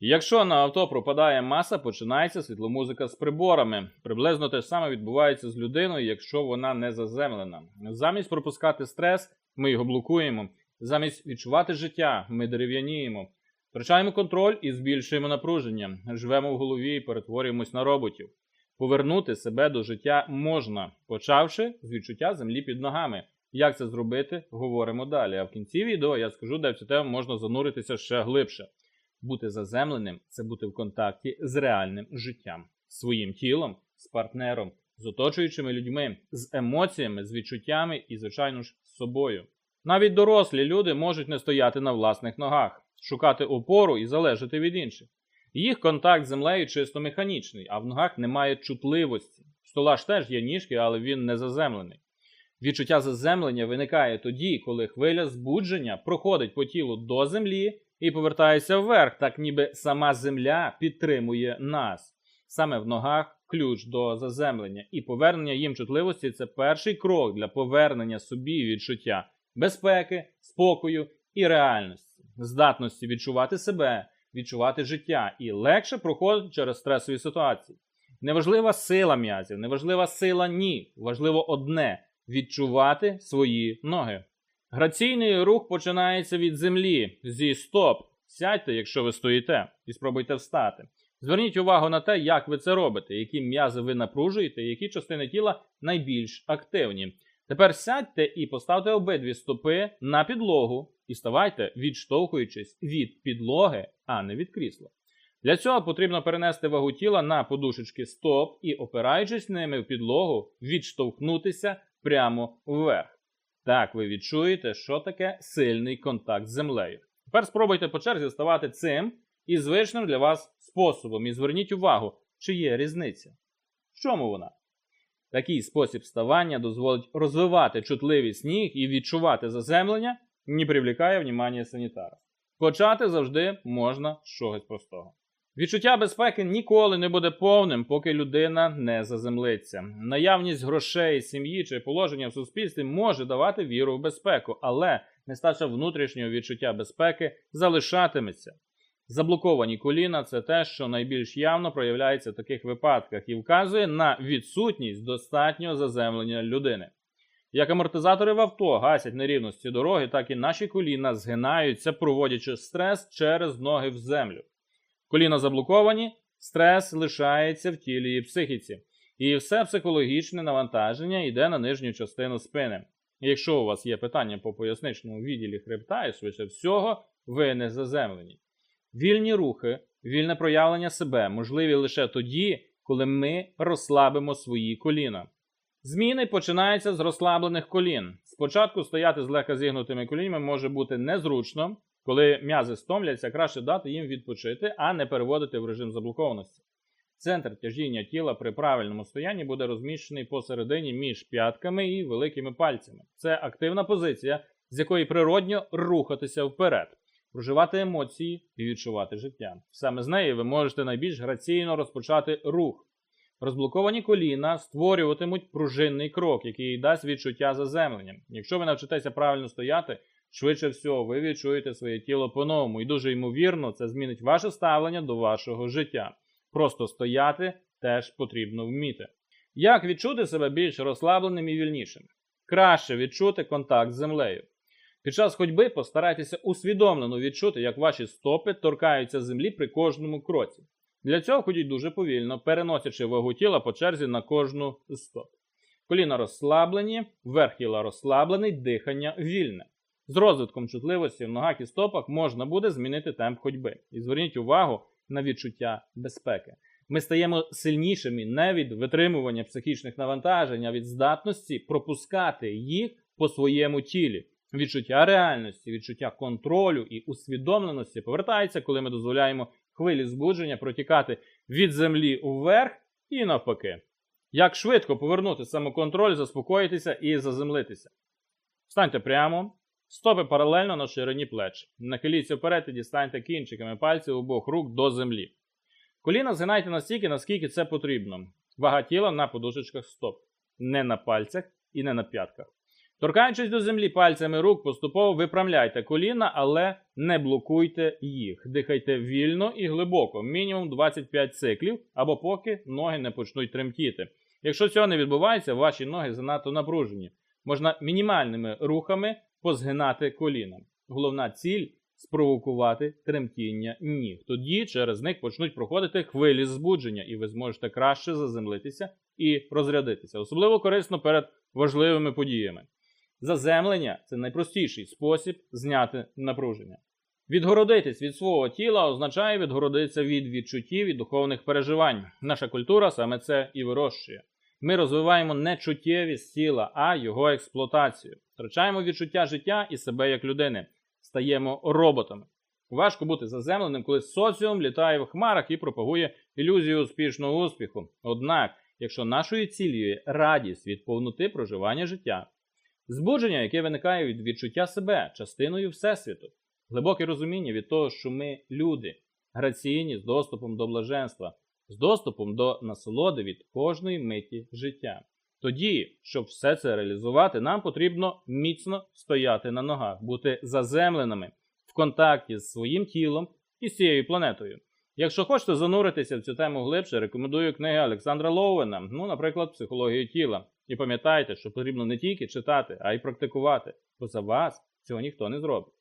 Якщо на авто пропадає маса, починається світломузика з приборами. Приблизно те ж саме відбувається з людиною, якщо вона не заземлена. Замість пропускати стрес, ми його блокуємо. Замість відчувати життя, ми дерев'яніємо. Втрачаємо контроль і збільшуємо напруження. Живемо в голові і перетворюємось на роботів. Повернути себе до життя можна, почавши з відчуття землі під ногами. Як це зробити, говоримо далі. А в кінці відео я скажу, де в цю тему можна зануритися ще глибше. Бути заземленим це бути в контакті з реальним життям, своїм тілом, з партнером, з оточуючими людьми, з емоціями, з відчуттями і, звичайно ж, з собою. Навіть дорослі люди можуть не стояти на власних ногах, шукати опору і залежати від інших. Їх контакт з землею чисто механічний, а в ногах немає чутливості. В стола теж є ніжки, але він не заземлений. Відчуття заземлення виникає тоді, коли хвиля збудження проходить по тілу до землі і повертається вверх, так ніби сама земля підтримує нас. Саме в ногах ключ до заземлення, і повернення їм чутливості це перший крок для повернення собі відчуття безпеки, спокою і реальності, здатності відчувати себе, відчувати життя і легше проходити через стресові ситуації. Неважлива сила м'язів, неважлива сила ніг, важливо одне відчувати свої ноги. Граційний рух починається від землі, зі стоп. Сядьте, якщо ви стоїте, і спробуйте встати. Зверніть увагу на те, як ви це робите, які м'язи ви напружуєте, які частини тіла найбільш активні. Тепер сядьте і поставте обидві стопи на підлогу і ставайте, відштовхуючись від підлоги, а не від крісла. Для цього потрібно перенести вагу тіла на подушечки стоп і, опираючись ними в підлогу, відштовхнутися прямо вверх. Так ви відчуєте, що таке сильний контакт з землею. Тепер спробуйте по черзі ставати цим і звичним для вас способом. І зверніть увагу, чи є різниця. В чому вона? Такий спосіб ставання дозволить розвивати чутливість ніг і відчувати заземлення, не привлікає внимання санітара. Почати завжди можна з чогось простого. Відчуття безпеки ніколи не буде повним, поки людина не заземлиться. Наявність грошей, сім'ї чи положення в суспільстві може давати віру в безпеку, але нестача внутрішнього відчуття безпеки залишатиметься. Заблоковані коліна це те, що найбільш явно проявляється в таких випадках і вказує на відсутність достатнього заземлення людини. Як амортизатори в авто гасять нерівності дороги, так і наші коліна згинаються, проводячи стрес через ноги в землю. Коліна заблоковані, стрес лишається в тілі і психіці. І все психологічне навантаження йде на нижню частину спини. Якщо у вас є питання по поясничному відділі хребта, і швидше всього, ви не заземлені. Вільні рухи, вільне проявлення себе можливі лише тоді, коли ми розслабимо свої коліна. Зміни починаються з розслаблених колін. Спочатку стояти з легко зігнутими коліньми може бути незручно, коли м'язи стомляться, краще дати їм відпочити, а не переводити в режим заблокованості. Центр тяжіння тіла при правильному стоянні буде розміщений посередині між п'ятками і великими пальцями. Це активна позиція, з якої природньо рухатися вперед, проживати емоції і відчувати життя. Саме з неї ви можете найбільш граційно розпочати рух. Розблоковані коліна створюватимуть пружинний крок, який дасть відчуття заземлення. Якщо ви навчитеся правильно стояти, швидше всього ви відчуєте своє тіло по-новому, і дуже ймовірно, це змінить ваше ставлення до вашого життя. Просто стояти теж потрібно вміти. Як відчути себе більш розслабленим і вільнішим? Краще відчути контакт з землею. Під час ходьби постарайтеся усвідомлено відчути, як ваші стопи торкаються землі при кожному кроці. Для цього ходіть дуже повільно, переносячи вагу тіла по черзі на кожну з стоп. Коліна розслаблені, верх тіла розслаблений, дихання вільне. З розвитком чутливості в ногах і стопах можна буде змінити темп ходьби. І зверніть увагу на відчуття безпеки. Ми стаємо сильнішими не від витримування психічних навантажень, а від здатності пропускати їх по своєму тілі. Відчуття реальності, відчуття контролю і усвідомленості повертається, коли ми дозволяємо хвилі збудження протікати від землі вверх і навпаки. Як швидко повернути самоконтроль, заспокоїтися і заземлитися. Встаньте прямо, стопи паралельно на ширині плеч. Нахиліться вперед і дістаньте кінчиками пальців обох рук до землі. Коліна згинайте настільки, наскільки це потрібно. Вага тіла на подушечках стоп. Не на пальцях і не на п'ятках. Торкаючись до землі пальцями рук, поступово випрямляйте коліна, але не блокуйте їх. Дихайте вільно і глибоко, мінімум 25 циклів, або поки ноги не почнуть тремтіти. Якщо цього не відбувається, ваші ноги занадто напружені. Можна мінімальними рухами позгинати коліна. Головна ціль спровокувати тремтіння ніг. Тоді через них почнуть проходити хвилі збудження, і ви зможете краще заземлитися і розрядитися. Особливо корисно перед важливими подіями. Заземлення це найпростіший спосіб зняти напруження. Відгородитись від свого тіла означає відгородитися від відчуттів і духовних переживань. Наша культура саме це і вирощує. Ми розвиваємо не чуттєвість тіла, а його експлуатацію. Втрачаємо відчуття життя і себе як людини, стаємо роботами. Важко бути заземленим, коли соціум літає в хмарах і пропагує ілюзію успішного успіху. Однак, якщо нашою ціллю є радість від повноти проживання життя, збудження, яке виникає від відчуття себе частиною Всесвіту, глибоке розуміння від того, що ми люди, граційні з доступом до блаженства, з доступом до насолоди від кожної миті життя. Тоді, щоб все це реалізувати, нам потрібно міцно стояти на ногах, бути заземленими в контакті з своїм тілом і з цією планетою. Якщо хочете зануритися в цю тему глибше, рекомендую книги Олександра Лоуена, ну, наприклад, психологію тіла. І пам'ятайте, що потрібно не тільки читати, а й практикувати, бо за вас цього ніхто не зробить.